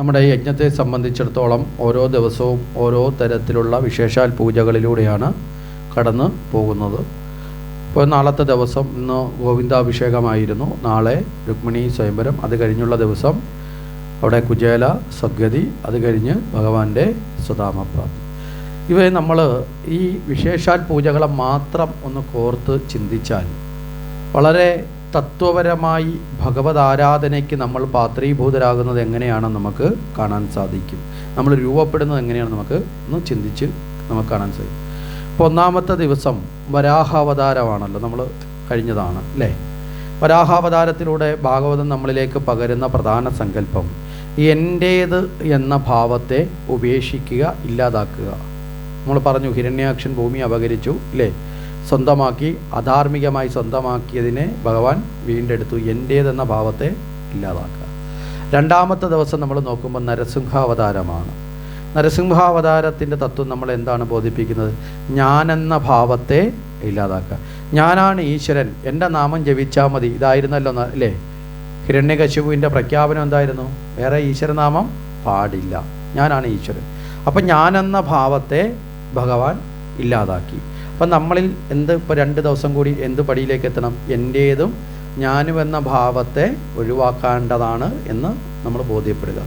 നമ്മുടെ യജ്ഞത്തെ സംബന്ധിച്ചിടത്തോളം ഓരോ ദിവസവും ഓരോ തരത്തിലുള്ള വിശേഷാൽ പൂജകളിലൂടെയാണ് കടന്നു പോകുന്നത്. ഇപ്പോൾ നാളത്തെ ദിവസം ഇന്ന് ഗോവിന്ദാഭിഷേകമായിരുന്നു. നാളെ രുക്മിണി സ്വയംവരം. അത് കഴിഞ്ഞുള്ള ദിവസം അവിടെ കുചേല സദ്ഗതി അത് കഴിഞ്ഞ് ഭഗവാന്റെ സുതാമപ്രാപ്തി ഇവയെ നമ്മൾ ഈ വിശേഷാൽ പൂജകളെ മാത്രം ഒന്ന് കോർത്ത് ചിന്തിച്ചാൽ വളരെ തത്വപരമായി ഭഗവത് ആരാധനയ്ക്ക് നമ്മൾ പാത്രീഭൂതരാകുന്നത് എങ്ങനെയാണെന്ന് നമുക്ക് കാണാൻ സാധിക്കും? നമ്മൾ രൂപപ്പെടുന്നത് എങ്ങനെയാണ് നമുക്ക് ഒന്ന് ചിന്തിച്ച് നമുക്ക് കാണാൻ സാധിക്കും. ഇപ്പോൾ ഒന്നാമത്തെ ദിവസം വരാഹാവതാരമാണല്ലോ നമ്മൾ കഴിഞ്ഞതാണ് അല്ലേ? വരാഹാവതാരത്തിലൂടെ ഭാഗവതം നമ്മളിലേക്ക് പകരുന്ന പ്രധാന സങ്കല്പം എന്റേത് എന്ന ഭാവത്തെ ഉപേക്ഷിക്കുക ഇല്ലാതാക്കുക. നമ്മൾ പറഞ്ഞു ഹിരണ്യാക്ഷൻ ഭൂമി അപകരിച്ചു അല്ലേ സ്വന്തമാക്കി അധാർമികമായി സ്വന്തമാക്കിയതിനെ ഭഗവാൻ വീണ്ടെടുത്തു. എന്റേതെന്ന ഭാവത്തെ ഇല്ലാതാക്കുക. രണ്ടാമത്തെ ദിവസം നമ്മൾ നോക്കുമ്പോൾ നരസിംഹാവതാരമാണ്. നരസിംഹാവതാരത്തിന്റെ തത്വം നമ്മൾ എന്താണ് ബോധിപ്പിക്കുന്നത്? ഞാനെന്ന ഭാവത്തെ ഇല്ലാതാക്കുക. ഞാനാണ് ഈശ്വരൻ. എന്റെ നാമം ജപിച്ചാൽ മതി. ഇതായിരുന്നല്ലോ അല്ലേ ഹിരണ്യകശുവിന്റെ പ്രഖ്യാപനം എന്തായിരുന്നു? വേറെ ഈശ്വരനാമം പാടില്ല. ഞാനാണ് ഈശ്വരൻ. അപ്പം ഞാനെന്ന ഭാവത്തെ ഭഗവാൻ ഇല്ലാതാക്കി. അപ്പം നമ്മളിൽ എന്ത് ഇപ്പോൾ രണ്ട് ദിവസം കൂടി എന്ത് പടിയിലേക്ക് എത്തണം? എന്റേതും ഞാനും എന്ന ഭാവത്തെ ഒഴിവാക്കേണ്ടതാണ് എന്ന് നമ്മൾ ബോധ്യപ്പെടുക.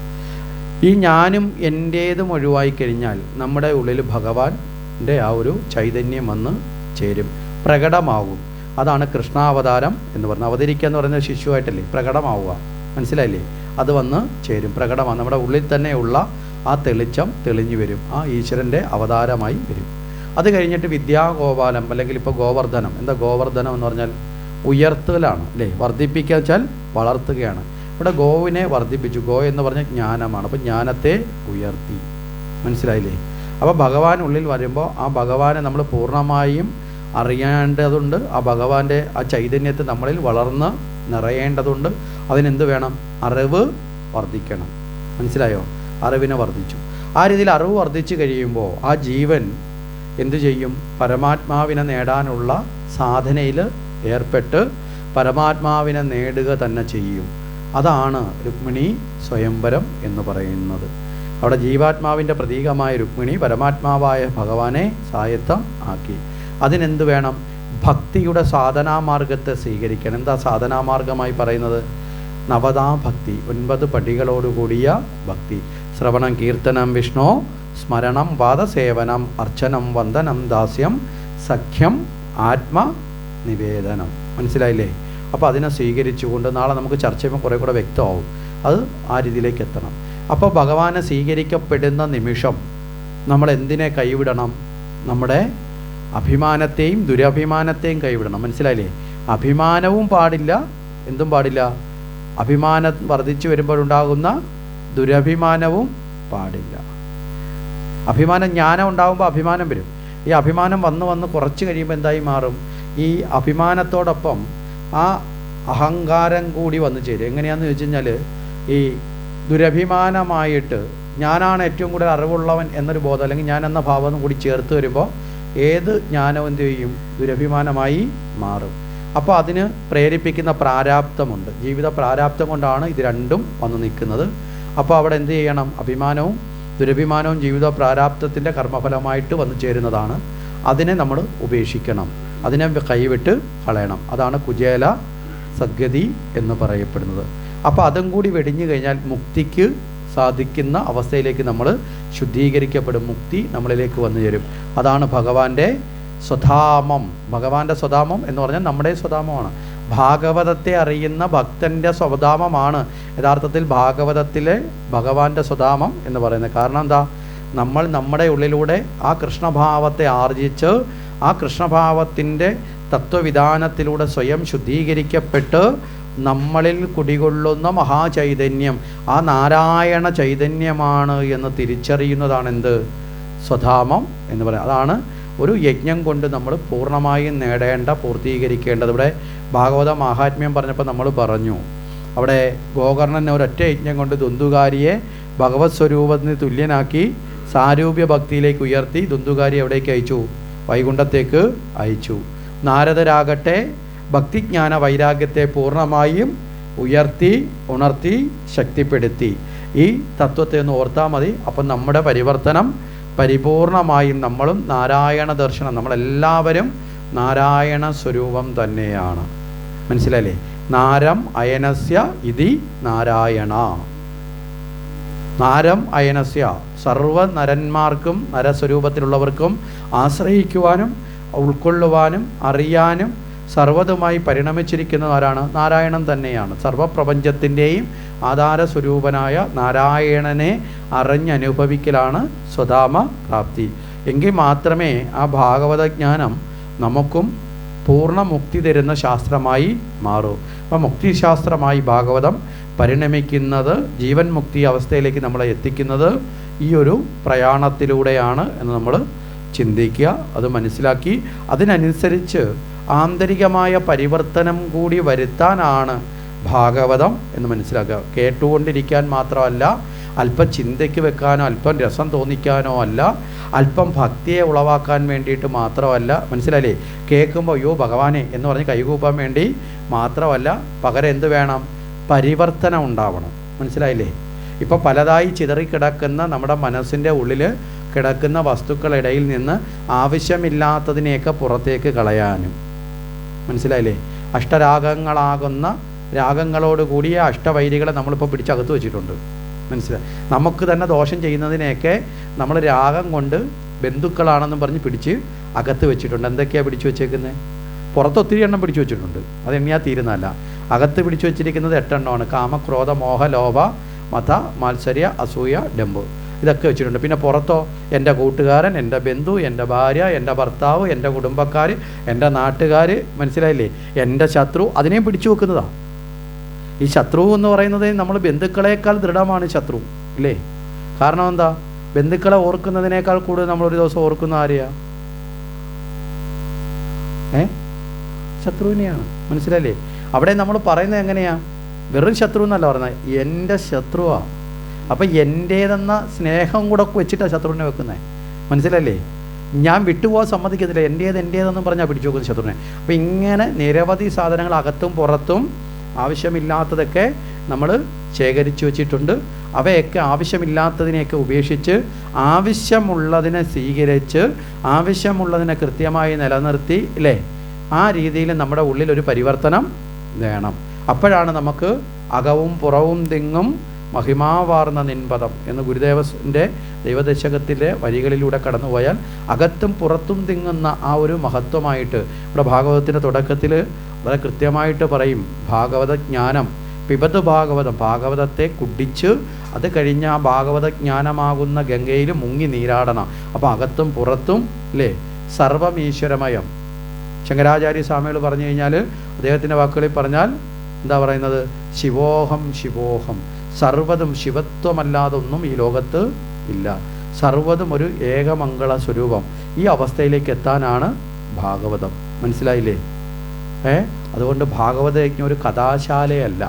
ഈ ഞാനും എന്റേതും ഒഴിവായി കഴിഞ്ഞാൽ നമ്മുടെ ഉള്ളിൽ ഭഗവാന്റെ ആ ഒരു ചൈതന്യം വന്ന് ചേരും. പ്രകടമാകും. അതാണ് കൃഷ്ണാവതാരം എന്ന് പറഞ്ഞാൽ അവതരിക്കുക എന്ന് പറയുന്നത് ശിശുവായിട്ടല്ലേ? പ്രകടമാവുക. മനസ്സിലായില്ലേ? അത് വന്ന് ചേരും. പ്രകടമാണ് നമ്മുടെ ഉള്ളിൽ തന്നെയുള്ള ആ തെളിച്ചം തെളിഞ്ഞു വരും. ആ ഈശ്വരന്റെ അവതാരമായി വരും. അത് കഴിഞ്ഞിട്ട് വിദ്യാഗോപാലം അല്ലെങ്കിൽ ഇപ്പോൾ ഗോവർദ്ധനം. എന്താ ഗോവർദ്ധനം എന്ന് പറഞ്ഞാൽ ഉയർത്തലാണ് അല്ലേ? വർദ്ധിപ്പിക്കുക വെച്ചാൽ വളർത്തുകയാണ്. ഇവിടെ ഗോവിനെ വർദ്ധിപ്പിച്ചു. ഗോ എന്ന് പറഞ്ഞാൽ ജ്ഞാനമാണ്. അപ്പോൾ ജ്ഞാനത്തെ ഉയർത്തി. മനസ്സിലായില്ലേ? അപ്പോൾ ഭഗവാൻ ഉള്ളിൽ വരുമ്പോൾ ആ ഭഗവാനെ നമ്മൾ പൂർണമായും അറിയേണ്ടതുണ്ട്. ആ ഭഗവാന്റെ ആ ചൈതന്യത്തെ നമ്മളിൽ വളർന്ന് നിറയേണ്ടതുണ്ട്. അതിനെന്ത് വേണം? അറിവ് വർദ്ധിക്കണം. മനസ്സിലായോ? അറിവിനെ വർദ്ധിച്ചു. ആ രീതിയിൽ അറിവ് വർദ്ധിച്ചു കഴിയുമ്പോൾ ആ ജീവൻ എന്തു ചെയ്യും? പരമാത്മാവിനെ നേടാനുള്ള സാധനയിൽ ഏർപ്പെട്ട് പരമാത്മാവിനെ നേടുക തന്നെ ചെയ്യും. അതാണ് രുക്മിണി സ്വയംവരം എന്ന് പറയുന്നത്. അവിടെ ജീവാത്മാവിന്റെ പ്രതീകമായ രുക്മിണി പരമാത്മാവായ ഭഗവാനെ സായത്തം ആക്കി. അതിനെന്ത് വേണം? ഭക്തിയുടെ സാധനാമാർഗത്തെ സ്വീകരിക്കണം. എന്താ സാധനാമാർഗമായി പറയുന്നത്? നവതാ ഭക്തി ഒൻപത് പടികളോടുകൂടിയ ഭക്തി. ശ്രവണം കീർത്തനം വിഷ്ണു സ്മരണം വാദസേവനം അർച്ചനം വന്ദനം ദാസ്യം സഖ്യം ആത്മ നിവേദനം. മനസ്സിലായില്ലേ? അപ്പോൾ അതിനെ സ്വീകരിച്ചുകൊണ്ട് നാളെ നമുക്ക് ചർച്ച ചെയ്യുമ്പോൾ കുറേ കൂടെ വ്യക്തമാവും. അത് ആ രീതിയിലേക്ക് എത്തണം. അപ്പോൾ ഭഗവാനെ സ്വീകരിക്കപ്പെടുന്ന നിമിഷം നമ്മൾ എന്തിനെ കൈവിടണം? നമ്മുടെ അഭിമാനത്തെയും ദുരഭിമാനത്തെയും കൈവിടണം. മനസ്സിലായില്ലേ? അഭിമാനവും പാടില്ല. എന്തും പാടില്ല? അഭിമാനം വർദ്ധിച്ചു വരുമ്പോഴുണ്ടാകുന്ന ദുരഭിമാനവും പാടില്ല. അഭിമാനം ജ്ഞാനം ഉണ്ടാകുമ്പോൾ അഭിമാനം വരും. ഈ അഭിമാനം വന്ന് വന്ന് കുറച്ച് കഴിയുമ്പോൾ എന്തായി മാറും? ഈ അഭിമാനത്തോടൊപ്പം ആ അഹങ്കാരം കൂടി വന്നു ചേരും. എങ്ങനെയാണെന്ന് ചോദിച്ചു കഴിഞ്ഞാൽ ഈ ദുരഭിമാനമായിട്ട് ഞാനാണ് ഏറ്റവും കൂടുതൽ അറിവുള്ളവൻ എന്നൊരു ബോധം അല്ലെങ്കിൽ ഞാൻ എന്ന ഭാവം കൂടി ചേർത്ത് വരുമ്പോൾ ഏത് ജ്ഞാനവും ചെയ്യും? ദുരഭിമാനമായി മാറും. അപ്പോൾ അതിന് പ്രേരിപ്പിക്കുന്ന പ്രാരാബ്ധമുണ്ട് ജീവിത പ്രാരാബ്ധം കൊണ്ടാണ് ഇത് രണ്ടും വന്ന് നിൽക്കുന്നത്. അപ്പോൾ അവിടെ എന്ത് ചെയ്യണം? അഭിമാനവും ദുരഭിമാനവും ജീവിത പ്രാരാബ്ധത്തിന്റെ കർമ്മഫലമായിട്ട് വന്നു ചേരുന്നതാണ്. അതിനെ നമ്മൾ ഉപേക്ഷിക്കണം. അതിനെ കൈവിട്ട് കളയണം. അതാണ് കുചേല സദ്ഗതി എന്ന് പറയപ്പെടുന്നത്. അപ്പോൾ അതും കൂടി വെടിഞ്ഞു കഴിഞ്ഞാൽ മുക്തിക്ക് സാധിക്കുന്ന അവസ്ഥയിലേക്ക് നമ്മൾ ശുദ്ധീകരിക്കപ്പെടും. മുക്തി നമ്മളിലേക്ക് വന്നു ചേരും. അതാണ് ഭഗവാന്റെ സ്വധാമം. ഭഗവാന്റെ സ്വധാമം എന്ന് പറഞ്ഞാൽ നമ്മുടെ സ്വധാമമാണ്. ഭാഗവതത്തെ അറിയുന്ന ഭക്തന്റെ സ്വധാമമാണ്. യഥാർത്ഥത്തിൽ ഭാഗവതത്തിലെ ഭഗവാന്റെ സ്വധാമം എന്ന് പറയുന്നത്. കാരണം എന്താ? നമ്മൾ നമ്മുടെ ഉള്ളിലൂടെ ആ കൃഷ്ണഭാവത്തെ ആർജിച്ച് ആ കൃഷ്ണഭാവത്തിന്റെ തത്വവിധാനത്തിലൂടെ സ്വയം ശുദ്ധീകരിക്കപ്പെട്ട് നമ്മളിൽ കുടികൊള്ളുന്ന മഹാചൈതന്യം ആ നാരായണ ചൈതന്യമാണ് എന്ന് തിരിച്ചറിയുന്നതാണ് എന്ത് സ്വധാമം എന്ന് പറയുന്നത്. അതാണ് ഒരു യജ്ഞം കൊണ്ട് നമ്മൾ പൂർണമായും നേടേണ്ട പൂർത്തീകരിക്കേണ്ടത്. ഇവിടെ ഭാഗവത മാഹാത്മ്യം പറഞ്ഞപ്പോൾ നമ്മൾ പറഞ്ഞു അവിടെ ഗോകർണൻ ഒരൊറ്റ യജ്ഞം കൊണ്ട് ദുന്തുകാരിയെ ഭഗവത് സ്വരൂപത്തിന് തുല്യനാക്കി സാരൂപ്യ ഭക്തിയിലേക്ക് ഉയർത്തി ദുന്തുകാരി എവിടേക്ക് അയച്ചു വൈകുണ്ഠത്തേക്ക് അയച്ചു. നാരദരാകട്ടെ ഭക്തിജ്ഞാന വൈരാഗ്യത്തെ പൂർണമായും ഉയർത്തി ഉണർത്തി ശക്തിപ്പെടുത്തി. ഈ തത്വത്തെ ഒന്ന് ഓർത്താൽ മതി. അപ്പം നമ്മുടെ പരിവർത്തനം പരിപൂർണമായും നമ്മളും നാരായണ ദർശനം നമ്മളെല്ലാവരും നാരായണ സ്വരൂപം തന്നെയാണ്. മനസ്സിലായില്ലേ? നാരം അയനസ്യ ഇതി നാരായണ. നാരം അയനസ്യ സർവ നരന്മാർക്കും നരസ്വരൂപത്തിലുള്ളവർക്കും ആശ്രയിക്കുവാനും ഉൾക്കൊള്ളുവാനും അറിയാനും സർവതുമായി പരിണമിച്ചിരിക്കുന്ന ആരാണ്? നാരായണൻ തന്നെയാണ്. സർവപ്രപഞ്ചത്തിന്റെയും ആധാര സ്വരൂപനായ നാരായണനെ അറിഞ്ഞനുഭവിക്കലാണ് സ്വധാമ പ്രാപ്തി എങ്കിൽ മാത്രമേ ആ ഭാഗവത ജ്ഞാനം നമുക്കും പൂർണ മുക്തി തരുന്ന ശാസ്ത്രമായി മാറൂ. അപ്പം മുക്തിശാസ്ത്രമായി ഭാഗവതം പരിണമിക്കുന്നത് ജീവൻ മുക്തി അവസ്ഥയിലേക്ക് നമ്മളെ എത്തിക്കുന്നത് ഈ ഒരു പ്രയാണത്തിലൂടെയാണ് എന്ന് നമ്മൾ ചിന്തിക്കുക അത് മനസ്സിലാക്കി. അതിനനുസരിച്ച് ആന്തരികമായ പരിവർത്തനം കൂടി വരുത്താനാണ് ഭാഗവതം എന്ന് മനസ്സിലാക്കുക. കേട്ടുകൊണ്ടിരിക്കാൻ മാത്രമല്ല അല്പം ചിന്തയ്ക്ക് വെക്കാനോ അല്പം രസം തോന്നിക്കാനോ അല്ല അല്പം ഭക്തിയെ ഉളവാക്കാൻ വേണ്ടിയിട്ട് മാത്രമല്ല മനസ്സിലായില്ലേ? കേൾക്കുമ്പോൾ അയ്യോ ഭഗവാനെ എന്ന് പറഞ്ഞ് കൈകൂപ്പാൻ വേണ്ടി മാത്രമല്ല പകരം എന്ത് വേണം? പരിവർത്തനം ഉണ്ടാവണം. മനസ്സിലായില്ലേ? ഇപ്പോൾ പലതായി ചിതറിക്കിടക്കുന്ന നമ്മുടെ മനസ്സിന്റെ ഉള്ളിൽ കിടക്കുന്ന വസ്തുക്കളിടയിൽ നിന്ന് ആവശ്യമില്ലാത്തതിനെയൊക്കെ പുറത്തേക്ക് കളയാനും. മനസ്സിലായില്ലേ? അഷ്ടരാഗങ്ങളാകുന്ന രാഗങ്ങളോടുകൂടിയ അഷ്ടവൈരികളെ നമ്മളിപ്പോൾ പിടിച്ചകത്ത് വെച്ചിട്ടുണ്ട്. മനസ്സിലായി. നമുക്ക് തന്നെ ദോഷം ചെയ്യുന്നതിനെയൊക്കെ നമ്മൾ രാഗം കൊണ്ട് ബന്ധുക്കളാണെന്നും പറഞ്ഞ് പിടിച്ച് അകത്ത് വെച്ചിട്ടുണ്ട്. എന്തൊക്കെയാണ് പിടിച്ചു വെച്ചേക്കുന്നത് പുറത്ത് ഒത്തിരി എണ്ണം പിടിച്ചു വെച്ചിട്ടുണ്ട്. അത് എണ്ണിയാൽ തീരുന്നതല്ല. അകത്ത് പിടിച്ചു വെച്ചിരിക്കുന്നത് എട്ടെണ്ണമാണ്. കാമക്രോധ മോഹ ലോഭ മത മാത്സര്യ അസൂയ ഡെമ്പ് ഇതൊക്കെ വെച്ചിട്ടുണ്ട്. പിന്നെ പുറത്തോ എന്റെ കൂട്ടുകാരൻ എന്റെ ബന്ധു എന്റെ ഭാര്യ എന്റെ ഭർത്താവ് എന്റെ കുടുംബക്കാർ എന്റെ നാട്ടുകാർ മനസ്സിലായില്ലേ? എന്റെ ശത്രു അതിനെയും പിടിച്ചു വെക്കുന്നതാണ് ഈ ശത്രു എന്ന് പറയുന്നത് നമ്മൾ ബന്ധുക്കളേക്കാൾ ദൃഢമാണ് ശത്രു ഇല്ലേ? കാരണം എന്താ? ബന്ധുക്കളെ ഓർക്കുന്നതിനേക്കാൾ കൂടുതൽ നമ്മൾ ഒരു ദിവസം ഓർക്കുന്ന ആരെയാ? ഏ? ശത്രുവിനെയാണ്. മനസ്സിലല്ലേ അവിടെ നമ്മൾ പറയുന്നത് എങ്ങനെയാ? വെറും ശത്രു എന്നല്ല പറയുന്നത് എന്റെ ശത്രുവാ. അപ്പം എന്റേതെന്ന സ്നേഹം കൂടെ വെച്ചിട്ടാണ് ശത്രുവിനെ വെക്കുന്നത് മനസ്സിലല്ലേ ഞാൻ വിട്ടുപോകാൻ സമ്മതിക്കത്തില്ല എന്റേത് എന്റേതെന്നും പറഞ്ഞാൽ പിടിച്ചു വെക്കുന്ന ശത്രുവിനെ. അപ്പം ഇങ്ങനെ നിരവധി സാധനങ്ങൾ അകത്തും പുറത്തും ആവശ്യമില്ലാത്തതൊക്കെ നമ്മൾ ശേഖരിച്ചു വച്ചിട്ടുണ്ട്. അവയൊക്കെ ആവശ്യമില്ലാത്തതിനെയൊക്കെ ഉപേക്ഷിച്ച് ആവശ്യമുള്ളതിനെ സ്വീകരിച്ച് ആവശ്യമുള്ളതിനെ കൃത്യമായി നിലനിർത്തി അല്ലേ ആ രീതിയിൽ നമ്മുടെ ഉള്ളിൽ ഒരു പരിവർത്തനം വേണം. അപ്പോഴാണ് നമുക്ക് അകവും പുറവും തിങ്ങും മഹിമാവാർന്ന നിൻപദം എന്ന് ഗുരുദേവന്റെ ദൈവദശകത്തിലെ വരികളിലൂടെ കടന്നുപോയാൽ അകത്തും പുറത്തും തിങ്ങുന്ന ആ ഒരു മഹത്വമായിട്ട് ഇവിടെ ഭാഗവതത്തിന്റെ തുടക്കത്തിൽ വളരെ കൃത്യമായിട്ട് പറയും. ഭാഗവതജ്ഞാനം പിബത് ഭാഗവതം ഭാഗവതത്തെ കുടിച്ച് അത് കഴിഞ്ഞ് ആ ഭാഗവതജ്ഞാനമാകുന്ന ഗംഗയിൽ മുങ്ങി നീരാടണം. അപ്പം അകത്തും പുറത്തും അല്ലേ സർവം ഈശ്വരമയം ശങ്കരാചാര്യ സ്വാമികൾ പറഞ്ഞു കഴിഞ്ഞാൽ അദ്ദേഹത്തിന്റെ വാക്കുകളിൽ പറഞ്ഞാൽ എന്താ പറയുന്നത്? ശിവോഹം ശിവോഹം. സർവതും ശിവത്വമല്ലാതെ ഒന്നും ഈ ലോകത്ത് ഇല്ല. സർവതും ഒരു ഏകമംഗള സ്വരൂപം. ഈ അവസ്ഥയിലേക്ക് എത്താനാണ് ഭാഗവതം. മനസ്സിലായില്ലേ? ഏ? അതുകൊണ്ട് ഭാഗവതയജ്ഞം ഒരു കഥാശാലയല്ല.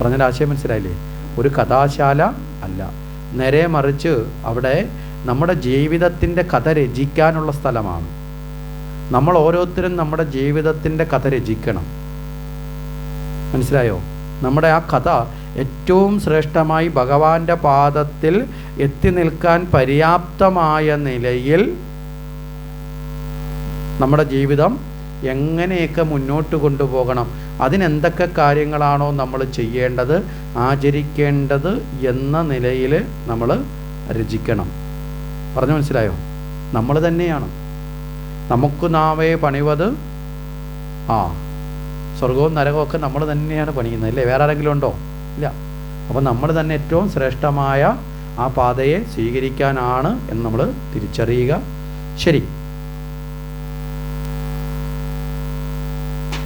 പറഞ്ഞതിന്റെ ആശയം മനസ്സിലായില്ലേ? ഒരു കഥാശാല അല്ല. നേരെ മറിച്ച് അവിടെ നമ്മുടെ ജീവിതത്തിന്റെ കഥ രചിക്കാനുള്ള സ്ഥലമാണ്. നമ്മൾ ഓരോരുത്തരും നമ്മുടെ ജീവിതത്തിന്റെ കഥ രചിക്കണം. മനസ്സിലായോ? നമ്മുടെ ആ കഥ ഏറ്റവും ശ്രേഷ്ഠമായി ഭഗവാന്റെ പാദത്തിൽ എത്തി നിൽക്കാൻ പര്യാപ്തമായ നിലയിൽ നമ്മുടെ ജീവിതം എങ്ങനെയൊക്കെ മുന്നോട്ട് കൊണ്ടുപോകണം? അതിനെന്തൊക്കെ കാര്യങ്ങളാണോ നമ്മൾ ചെയ്യേണ്ടത് ആചരിക്കേണ്ടത് എന്ന നിലയിൽ നമ്മൾ രചിക്കണം. പറഞ്ഞു മനസ്സിലായോ? നമ്മൾ തന്നെയാണ്. നമുക്ക് നാവേ പണിവത് ആ. സ്വർഗവും നരകവും നമ്മൾ തന്നെയാണ് പണിയുന്നത് അല്ലേ? വേറെ ആരെങ്കിലും ഉണ്ടോ? ഇല്ല. അപ്പോൾ നമ്മൾ തന്നെ ഏറ്റവും ശ്രേഷ്ഠമായ ആ പാതയെ സ്വീകരിക്കാനാണ് എന്ന് നമ്മൾ തിരിച്ചറിയുക. ശരി.